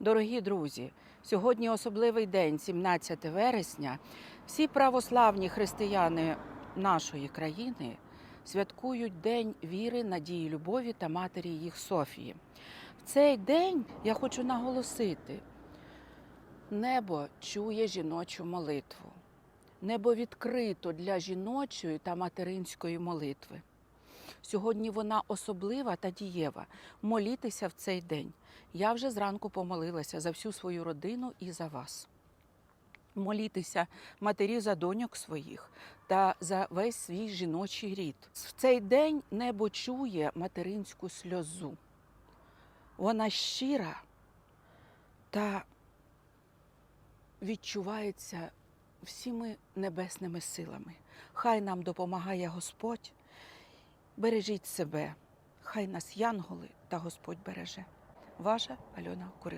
Дорогі друзі, сьогодні особливий день, 17 вересня. Всі православні християни нашої країни святкують День віри, надії, любові та матері їх Софії. В цей день я хочу наголосити: небо чує жіночу молитву. Небо відкрито для жіночої та материнської молитви. Сьогодні вона особлива та дієва. Молітеся в цей день. Я вже зранку помолилася за всю свою родину і за вас. Молітеся матері за доньок своїх та за весь свій жіночий рід. В цей день небо чує материнську сльозу. Вона щира та відчувається всіми небесними силами. Хай нам допомагає Господь. Бережіть себе, хай нас янголи та Господь береже. Ваша Альона Курила.